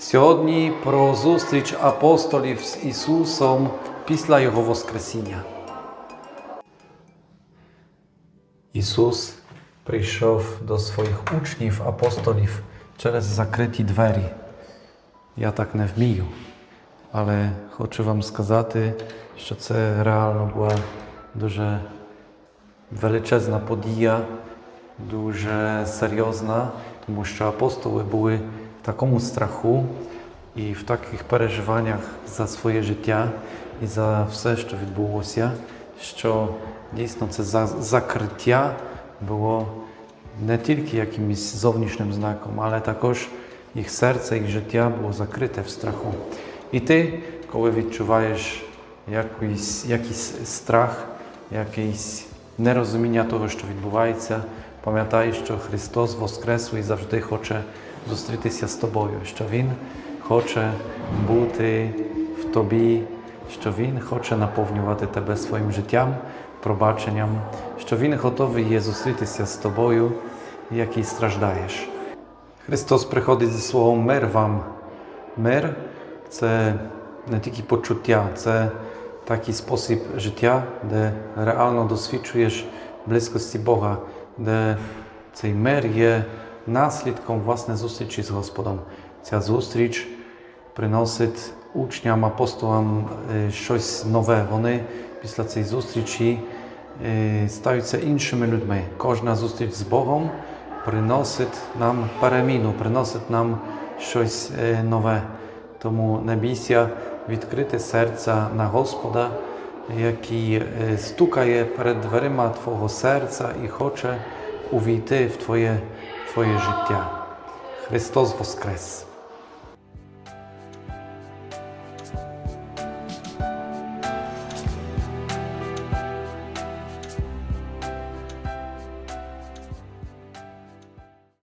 Сьогодні про зустріч апостолів з Ісусом після Його Воскресіння. Ісус прийшов до своїх учнів, апостолів через закриті двері. Я так не вмію, але хочу вам сказати, що це реально була дуже величезна подія, дуже серйозна, тому що апостоли були Такому страху і в таких переживаннях за своє життя і за все, що відбулося, що дійсно це закриття було не тільки якимось зовнішнім знаком, але також їх серце, їх життя було закрите в страху. І ти, коли відчуваєш якийсь, якийсь страх, якийсь нерозуміння того, що відбувається, пам'ятай, що Христос Воскресу і завжди хоче зустрітися з тобою, що Він хоче бути в тобі, що Він хоче наповнювати тебе своїм життям, пробаченням, що Він готовий є зустрітися з тобою, який страждаєш. Христос приходить зі словом мир вам. Мир це не тільки почуття, це такий спосіб життя, де реально досвідчуєш близькості Бога, де цей мир є наслідком власне зустрічі з Господом. Ця зустріч приносить учням, апостолам щось нове. Вони після цієї зустрічі стаються іншими людьми. Кожна зустріч з Богом приносить нам переміну, приносить нам щось нове. Тому не бійся відкрити серця на Господа, який е, стукає перед дверима Твого серця і хоче увійти в Твоє, Твоє життя. Христос Воскрес!